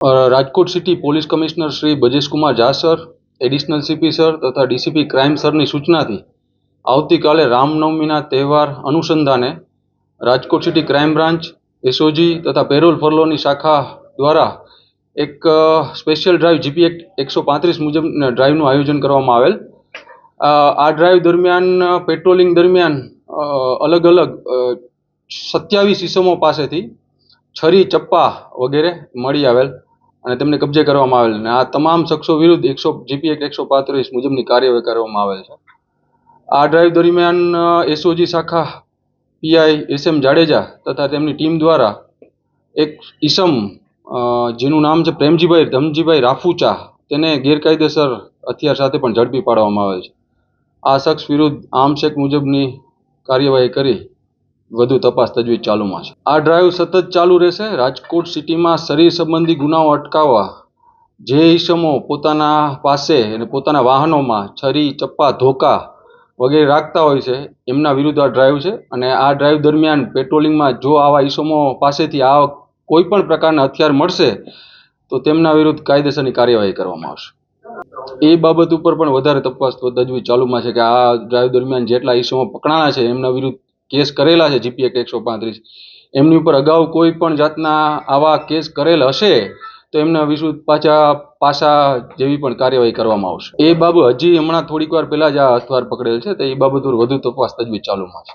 Rajkot city police commissioner Shri Brajeshkumar Jha sir, additional CP sir તથા DCP crime સરની સૂચનાથી આવતીકાલે રામનવમીના તહેવાર અનુસંધાને Rajkot city crime branch, SOG તથા પેરોલ ફરલોની શાખા દ્વારા એક સ્પેશિયલ ડ્રાઈવ જીપી એક્ટ એકસો પાંત્રીસ મુજબ ડ્રાઈવનું આયોજન કરવામાં આવેલ. આ ડ્રાઈવ દરમિયાન પેટ્રોલિંગ દરમિયાન અલગ અલગ સત્યાવીસ ઇસમો પાસેથી છરી, ચપ્પા વગેરે મળી આવેલ. અને તેમને કબજે કરવામાં આવેલ અને આ તમામ શખ્સો વિરુદ્ધ એકસો, જીપી એક એકસો પાંત્રીસ મુજબની કાર્યવાહી કરવામાં આવેલ છે. આ ડ્રાઈવ દરમિયાન એસઓજી શાખા પીઆઈ એસ એમ જાડેજા તથા તેમની ટીમ દ્વારા એક ઈસમ જેનું નામ છે પ્રેમજીભાઈ ધમજીભાઈ રાફુચા, તેને ગેરકાયદેસર હથિયાર સાથે પણ ઝડપી પાડવામાં આવેલ છે. આ શખ્સ વિરુદ્ધ આર્મ્સ મુજબની કાર્યવાહી કરી વધુ તપાસ તજવીજ ચાલુમાં છે. આ ડ્રાઈવ સતત ચાલુ રહેશે. રાજકોટ સિટીમાં શરીર સંબંધી ગુનાઓ અટકાવવા જે ઈસમો પોતાના પાસે અને પોતાના વાહનોમાં છરી, ચપ્પા, ધોકા વગેરે રાખતા હોય છે, એમના વિરુદ્ધ આ ડ્રાઈવ છે અને આ ડ્રાઈવ દરમિયાન પેટ્રોલિંગમાં જો આવા ઈસમો પાસેથી આ કોઈ પણ પ્રકારના હથિયાર મળશે, તો તેમના વિરુદ્ધ કાયદેસરની કાર્યવાહી કરવામાં આવશે. એ બાબત ઉપર પણ વધારે તપાસ તજવીજ ચાલુમાં છે કે આ ડ્રાઈવ દરમિયાન જેટલા ઈસમો પકડાણા છે, એમના વિરુદ્ધ કેસ કરેલા છે જીપી એક્ટ એકસો પાંત્રીસ. એમની ઉપર અગાઉ કોઈ પણ જાતના આવા કેસ કરેલ હશે, તો એમના વિરુદ્ધ પાછા પાછા જેવી પણ કાર્યવાહી કરવામાં આવશે. એ બાબત હજી હમણાં થોડીક વાર પહેલાં જ આ હથવાર પકડેલ છે, તો એ બાબત વધુ તપાસ તજવીજ ચાલુમાં છે.